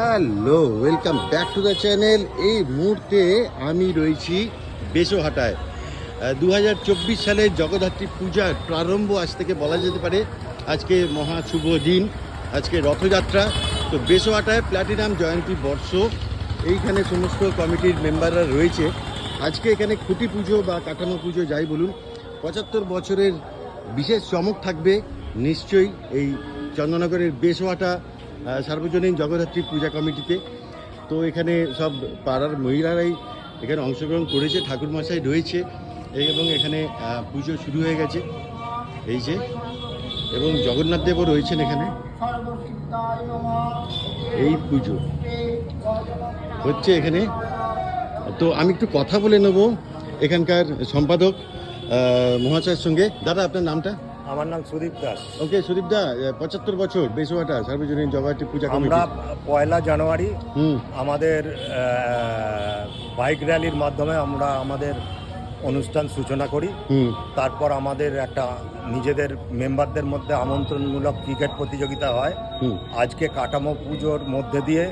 Hello welcome back to the channel এই মুহূর্তে আমি রয়েছি বেসোহাটায়। দু হাজার চব্বিশ সালের জগদ্ধাত্রী পূজার প্রারম্ভ আজ থেকে বলা যেতে পারে। আজকে মহা শুভ দিন, আজকে রথযাত্রা। তো বেসোহাটায় প্ল্যাটিনাম জয়ন্তী বর্ষ, এইখানে সমস্ত কমিটির মেম্বাররা রয়েছে। আজকে এখানে খুঁটি পুজো বা কাঠামো পুজো যাই বলুন, পঁচাত্তর বছরের বিশেষ চমক থাকবে নিশ্চয়ই এই চন্দ্রনগরের বেসোয়াটা সার্বজনীন জগদ্ধাত্রী পূজা কমিটিতে। তো এখানে সব পাড়ার মহিলারাই এখানে অংশগ্রহণ করেছে, ঠাকুরমশাই রয়েছে এবং এখানে পুজো শুরু হয়ে গেছে। এই যে, এবং জগন্নাথ দেবও রয়েছেন এখানে। এই পুজো হচ্ছে এখানে। তো আমি একটু কথা বলে নেব এখানকার সম্পাদক মহাশয়ের সঙ্গে। দাদা, আপনার নামটা? আমার নাম সুদীপ দাস। ওকে সুদীপ দা পঁচাত্তর বছর বেসোয়াটা সার্বজনীন জগদ্ধাত্রী পূজা আমরা পয়লা জানুয়ারি আমাদের বাইক র্যালির মাধ্যমে আমরা আমাদের অনুষ্ঠান সূচনা করি। তারপর আমাদের একটা নিজেদের মেম্বারদের মধ্যে আমন্ত্রণমূলক ক্রিকেট প্রতিযোগিতা হয়। আজকে কাঠামো পুজোর মধ্যে দিয়ে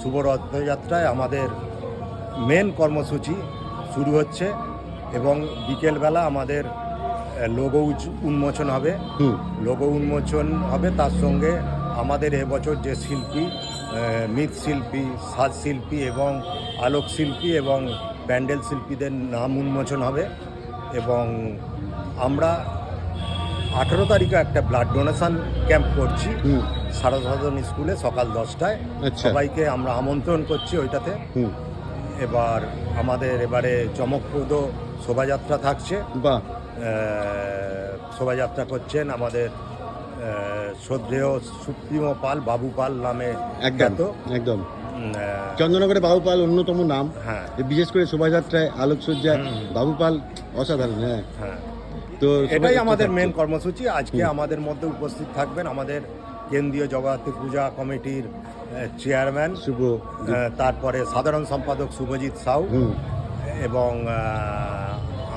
শুভ রথযাত্রায় আমাদের মেন কর্মসূচি শুরু হচ্ছে এবং বিকেলবেলা আমাদের লোগো উন্মোচন হবে। লোগো উন্মোচন হবে তার সঙ্গে আমাদের এবছর যে শিল্পী মৃৎশিল্পী সাজশিল্পী এবং আলোক শিল্পী এবং প্যান্ডেল শিল্পীদের নাম উন্মোচন হবে এবং আমরা আঠেরো তারিখে একটা ব্লাড ডোনেশন ক্যাম্প করছি সারসাধন স্কুলে সকাল দশটায়। আচ্ছা। সবাইকে আমরা আমন্ত্রণ করছি ওইটাতে। এবার আমাদের এবারে চমকপ্রদ শোভাযাত্রা থাকছে। আহ, শোভাযাত্রা করছেন আমাদের শ্রদ্ধেয় সুপ্রিম পাল বাবু পাল নামে একদম একদম। চন্দ্রনগরে বাবুপাল অন্যতম নাম। হ্যাঁ। বিশেষ করে শোভাযাত্রায় আলোকসজ্জায় হুম। বাবুপাল অসাধারণ হ্যাঁ। হ্যাঁ। তো এটাই আমাদের মেন কর্মসূচি। আজকে আমাদের মধ্যে উপস্থিত থাকবেন আমাদের কেন্দ্রীয় জগদ্ধাত্রী পূজা কমিটির চেয়ারম্যান শুভ তারপরে সাধারণ সম্পাদক শুভজিৎ সাউ এবং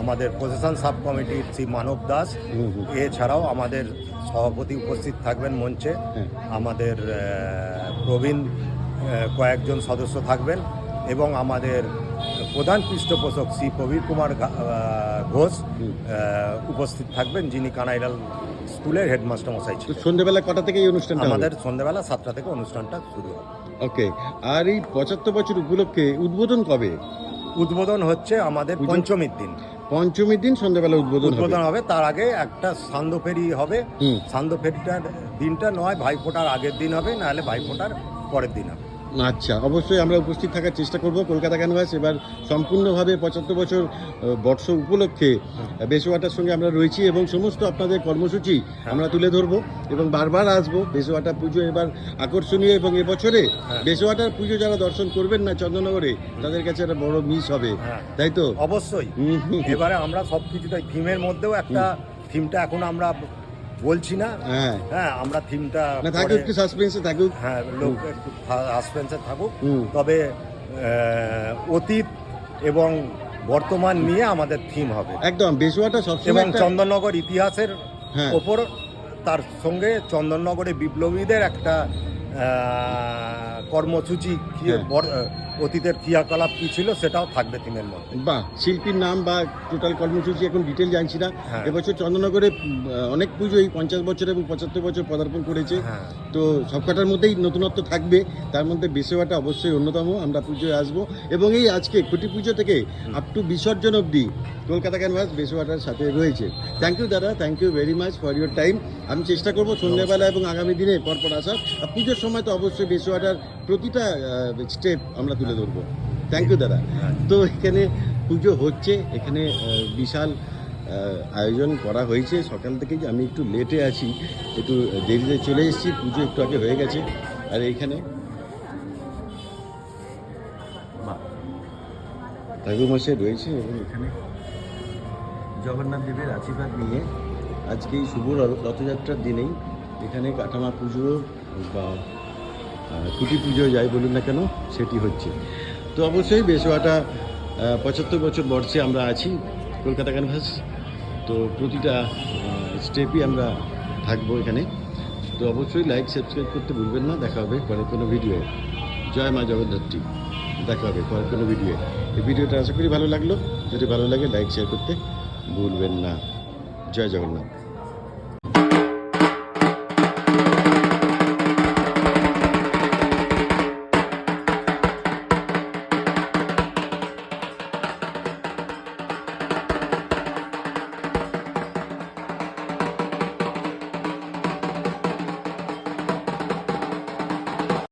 আমাদের প্রশাসন সাব কমিটির শ্রী মানব দাস। এছাড়াও আমাদের সভাপতি উপস্থিত থাকবেন মঞ্চে। হ্যাঁ। আমাদের প্রবীণ কয়েকজন সদস্য থাকবেন এবং আমাদের প্রধান পৃষ্ঠপোষক শ্রী প্রবীর কুমার ঘোষ উপস্থিত থাকবেন যিনি কানাইরাল স্কুলের হেডমাস্টার মশাই তো ছিলেন। সন্ধ্যেবেলা কটা থেকে এই অনুষ্ঠানটা আমাদের সন্ধ্যেবেলা সাতটা থেকে অনুষ্ঠানটা শুরু হবে। ওকে। আর এই পঁচাত্তর বছর উপলক্ষে উদ্বোধন কবে? উদ্বোধন হচ্ছে আমাদের পঞ্চমীর দিন। পঞ্চমীর দিন সন্ধ্যাবেলা উদ্বোধন উদ্বোধন হবে তার আগে একটা সান্ধ্য ফেরি হবে। সান্ধ্য ফেরিটার দিনটা নয় ভাইফোঁটার আগের দিন হবে নাহলে ভাইফোঁটার পরের দিন হবে। আচ্ছা অবশ্যই আমরা উপস্থিত থাকার চেষ্টা করব। কলকাতা ক্যানভাস এবার সম্পূর্ণভাবে পঁচাত্তর বছর বর্ষ উপলক্ষে বেসোয়াটার সঙ্গে আমরা রয়েছি এবং সমস্ত আপনাদের কর্মসূচি আমরা তুলে ধরবো এবং বারবার আসব। বেসোয়াটা পুজো এবার আকর্ষণীয় এবং এবছরে হ্যাঁ। বেসোয়াটার পুজো যারা দর্শন করবেন না চন্দ্রনগরে তাদের কাছে একটা বড় মিস হবে। হ্যাঁ। তাই তো? অবশ্যই। এবারে আমরা সব কিছুটাই থিমের মধ্যেও একটা থিমটা এখন আমরা বলছি না। হ্যাঁ। হ্যাঁ আমরা থিমটা থাকুক একটু সাসপেন্সে থাকুক। হ্যাঁ লোক একটু সাসপেন্সে থাকুক। তবে অতীত এবং বর্তমান নিয়ে আমাদের থিম হবে। একদম বেসোয়াটা এবং সবসময় একটা- চন্দননগর ইতিহাসের হ্যাঁ। ওপর তার সঙ্গে চন্দননগরে বিপ্লবীদের একটা কর্মসূচি অতীতের ক্রিয়াকলাপ কি ছিল সেটাও থাকবে থিমের মধ্যে। বাহ শিল্পীর নাম বা টোটাল কর্মসূচি এখন ডিটেল জানছি না। হ্যাঁ। এবছর চন্দ্রনগরে অনেক পুজো এই পঞ্চাশ বছর এবং পঁচাত্তর বছর পদার্পণ করেছে। হ্যাঁ। তো সবকটার মধ্যেই নতুনত্ব থাকবে তার মধ্যে বেসেওয়াটা অবশ্যই অন্যতম আমরা পুজোয় আসব। এবং এই আজকে খুঁটি পুজো থেকে আপ টু বিসর্জন অবধি কলকাতা ক্যানভাস বেসেওয়াটার সাথে রয়েছে। থ্যাংক ইউ দাদা thank you very much for your time আমি চেষ্টা করব সন্ধ্যাবেলা এবং আগামী দিনে পরপর আসার। আর পুজোর সময় তো অবশ্যই বেসেওয়াটার প্রতিটা স্টেপ আমরা তুলে ধরবো। থ্যাংক ইউ দাদা। হ্যাঁ। তো এখানে পুজো হচ্ছে এখানে বিশাল আয়োজন করা হয়েছে। সকাল থেকেই আমি একটু লেটে আছি একটু দেরিতে চলে এসেছি পুজো একটু আগে হয়ে গেছে। আর এইখানে ঠাকুরমশাই রয়েছে এবং এখানে জগন্নাথ দেবের আশীর্বাদ নিয়ে আজকে এই শুভ রথ- রথযাত্রার দিনেই এখানে কাঠামা পুজো বা খুঁটি পুজো যাই বলুন না কেন, সেটি হচ্ছে। তো অবশ্যই বেশোয়াটা পঁচাত্তর বছর বর্ষে আমরা আছি কলকাতা ক্যানভাস। তো প্রতিটা স্টেপই আমরা থাকব এখানে। তো অবশ্যই লাইক সাবস্ক্রাইব করতে ভুলবেন না। দেখা হবে পরে কোনো ভিডিও জয় মা জগদ্ধাত্রী দেখা হবে পরের কোনো ভিডিও এই ভিডিওটা আশা করি ভালো লাগল। যদি ভালো লাগে লাইক শেয়ার করতে ভুলবেন না। জয় জগন্নাথ।